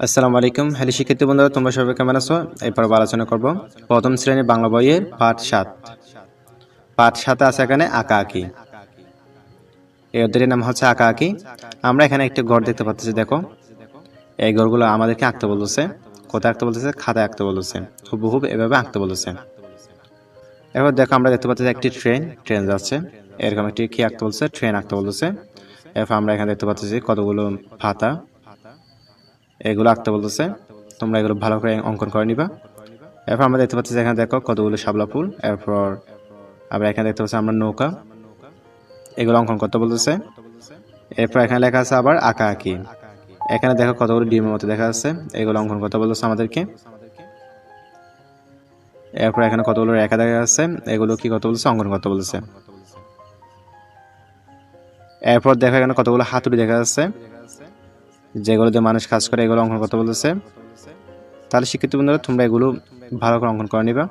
আসসালামু আলাইকুম। হ্যালো শিক্ষার্থী বন্ধুরা, তোমরা সবাই কেমন আছো? এরপর আলোচনা করব। প্রথম শ্রেণির বাংলা বইয়ের পাঠ সাত। পাঠ সাথে আছে এখানে আঁকা আঁকি এই অধ্যায়ের নাম হচ্ছে আঁকা আঁকি আমরা এখানে একটি ঘর দেখতে পাচ্ছি, দেখো। এই ঘরগুলো আমাদেরকে আঁকতে বলতেছে। কোথায় আঁকতে বলতেছে? খাতায় আঁকতে বলতেছে। হুবহুব এভাবে আঁকতে বলতেছে। এবার দেখো, আমরা দেখতে পাচ্ছি একটি ট্রেন ট্রেন যাচ্ছে। এরকম একটি কি আঁকতে বলছে ট্রেন আঁকতে বলতেছে। এরপর আমরা এখানে দেখতে পাচ্ছি কতগুলো পাতা এগুলো আঁকতে বলতেছে। তোমরা এগুলো ভালো করে অঙ্কন করে নিবা। এরপর আমরা দেখতে পাচ্ছি এখানে দেখো কতগুলো শাপলা ফুল। এরপর আবার এখানে দেখতে পাচ্ছি আমরা নৌকা। এগুলো অঙ্কন করতে বলতেছে। এরপর এখানে লেখা আছে আবার আঁকা আঁকি। এখানে দেখো কতগুলো ডিমের মতো দেখা যাচ্ছে। এগুলো অঙ্কন করতে বলতেছে আমাদেরকে। এরপর এখানে কতগুলো রেখা দেখা যাচ্ছে। এগুলো কি করতে বলছে অঙ্কন করতে বলতেছে। এরপর দেখো এখানে কতগুলো হাতুড়ি দেখা যাচ্ছে। যেগুলো দিয়ে মানুষ কাজ করে, এগুলো অঙ্কন করতে বলতেছে। তাহলে শিক্ষিত বন্ধুরা, তোমরা এগুলো ভালো করে অঙ্কন করে নিবা।